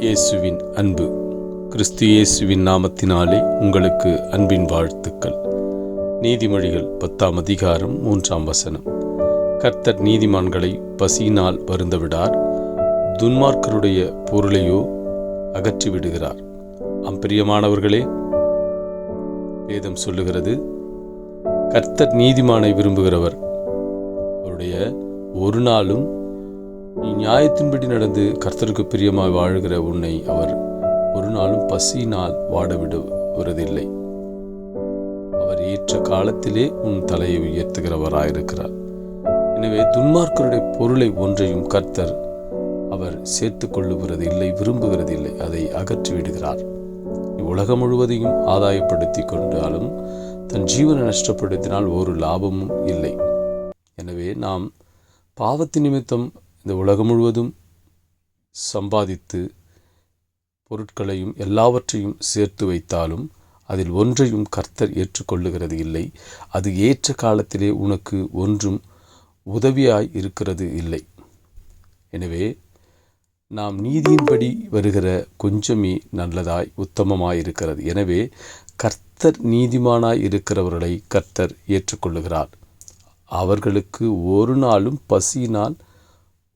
இயேசுவின் அன்பு. கிறிஸ்து இயேசுவின் நாமத்தினாலே உங்களுக்கு அன்பின் வாழ்த்துக்கள். நீதிமொழிகள் பத்தாம் அதிகாரம் மூன்றாம் வசனம். கர்த்தர் நீதிமான்களை பசியினால் வருந்தவிடார். துன்மார்க்கருடைய பொருளையோ அகற்றி விடுகிறார் அம்பிரியமானவர்களே வேதம் சொல்லுகிறது கர்த்தர் நீதிமானை விரும்புகிறவர் அவருடைய ஒரு நாளும் நீ நியாயத்தின்படி நடந்து கர்த்தருக்கு பிரியமாய் வாழுகிற உன்னை அவர் ஒரு நாளும் பசியினால் வாடவிடுவதில்லை. அவர் ஏற்ற காலத்திலே உன் தலையை உயர்த்துகிறவராயிருக்கிறார். எனவே துன்மார்க்கருடைய பொருளை ஒன்றையும் கர்த்தர் அவர் சேர்த்து கொள்ளுகிறது இல்லை விரும்புகிறது இல்லை அதை அகற்றி விடுகிறார் உலகம் முழுவதையும் ஆதாயப்படுத்தி கொண்டாலும் தன் ஜீவனை நஷ்டப்படுத்தினால் ஒரு லாபமும் இல்லை. எனவே நாம் பாவத்தின் நிமித்தம் இந்த உலகம் முழுவதும் சம்பாதித்து பொருட்களையும் எல்லாவற்றையும் சேர்த்து வைத்தாலும் அதில் ஒன்றையும் கர்த்தர் ஏற்றுக்கொள்ளுகிறது இல்லை. அது ஏற்ற காலத்திலே உனக்கு ஒன்றும் உதவியாய் இருக்கிறது இல்லை. எனவே நாம் நீதியின்படி வருகிற கொஞ்சமே நல்லதாய் உத்தமமாய் இருக்கிறது. எனவே கர்த்தர் நீதிமானாய் இருக்கிறவர்களை கர்த்தர் ஏற்றுக்கொள்ளுகிறார். அவர்களுக்கு ஒரு நாளும் பசியினால்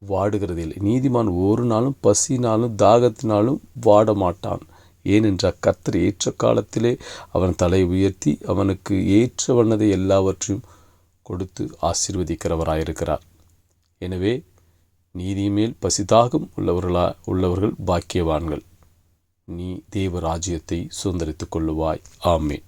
வாடுகிறதில்லை நீதிமான் ஒரு நாளும் பசினாலும் தாகத்தினாலும் வாட மாட்டான் ஏனென்றால் கர்த்தர் ஏற்ற காலத்திலே அவன் தலை உயர்த்தி அவனுக்கு ஏற்ற வண்ணதை எல்லாவற்றையும் கொடுத்து ஆசீர்வதிக்கிறவராயிருக்கிறார். எனவே நீதிமேல் பசிதாகம் உள்ளவர்களா உள்ளவர்கள் பாக்கியவான்கள். நீ தேவ ராஜ்யத்தை சுதந்திரித்துக் கொள்ளுவாய். ஆமேன்.